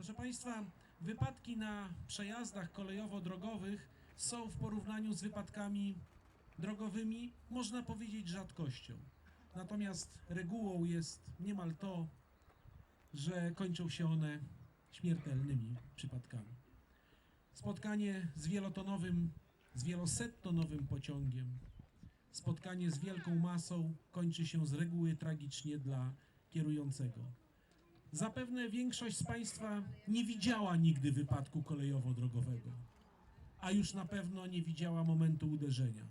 Proszę Państwa, wypadki na przejazdach kolejowo-drogowych są w porównaniu z wypadkami drogowymi, można powiedzieć, rzadkością. Natomiast regułą jest niemal to, że kończą się one śmiertelnymi przypadkami. Spotkanie z wielotonowym, z wielosettonowym pociągiem, spotkanie z wielką masą kończy się z reguły tragicznie dla kierującego. Zapewne większość z Państwa nie widziała nigdy wypadku kolejowo-drogowego, a już na pewno nie widziała momentu uderzenia.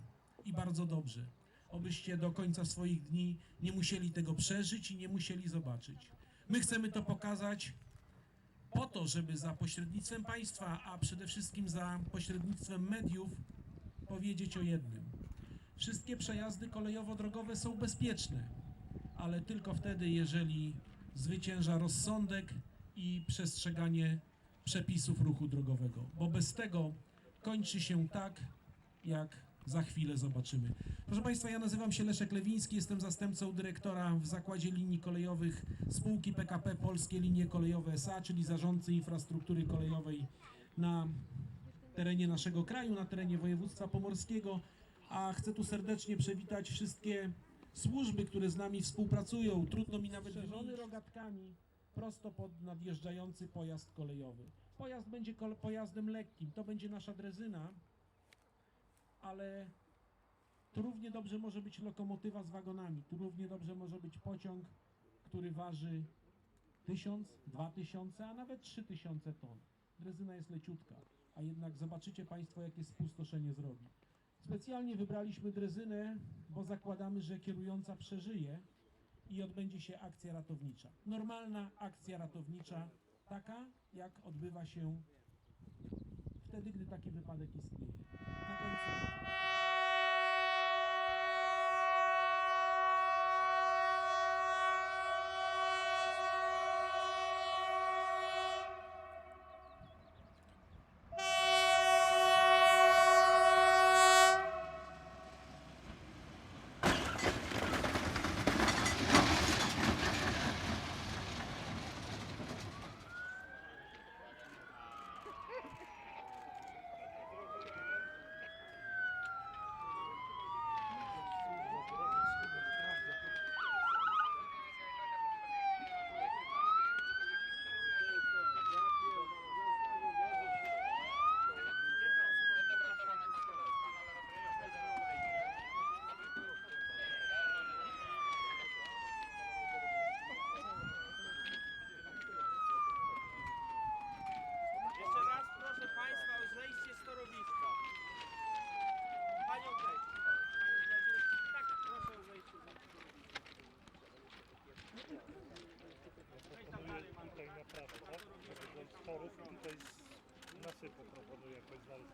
I bardzo dobrze, obyście do końca swoich dni nie musieli tego przeżyć i nie musieli zobaczyć. My chcemy to pokazać po to, żeby za pośrednictwem państwa, a przede wszystkim za pośrednictwem mediów powiedzieć o jednym. Wszystkie przejazdy kolejowo-drogowe są bezpieczne, ale tylko wtedy, jeżeli zwycięża rozsądek i przestrzeganie przepisów ruchu drogowego, bo bez tego kończy się tak, jak za chwilę zobaczymy. Proszę Państwa, ja nazywam się Leszek Lewiński, jestem zastępcą dyrektora w Zakładzie Linii Kolejowych spółki PKP Polskie Linie Kolejowe SA, czyli zarządcy infrastruktury kolejowej na terenie naszego kraju, na terenie województwa pomorskiego, a chcę tu serdecznie przywitać wszystkie służby, które z nami współpracują. Trudno mi nawet wymienić rogatkami prosto pod nadjeżdżający pojazd kolejowy. Pojazd będzie pojazdem lekkim, to będzie nasza drezyna, ale tu równie dobrze może być lokomotywa z wagonami, tu równie dobrze może być pociąg, który waży 1000, 2000, a nawet 3000 ton. Drezyna jest leciutka, a jednak zobaczycie Państwo, jakie spustoszenie zrobi. Specjalnie wybraliśmy drezynę, bo zakładamy, że kierująca przeżyje i odbędzie się akcja ratownicza. Normalna akcja ratownicza, taka jak odbywa się wtedy, gdy taki wypadek istnieje. Na końcu. Jeszcze raz proszę Państwa o zejście z torowiska. Panią też. Panią też. Tak, proszę o zejście z torowiska. Wejdź tam dalej, mam tutaj na prawo, tak? Żeby z torów i tutaj z nasypu proponuję jakoś dalej.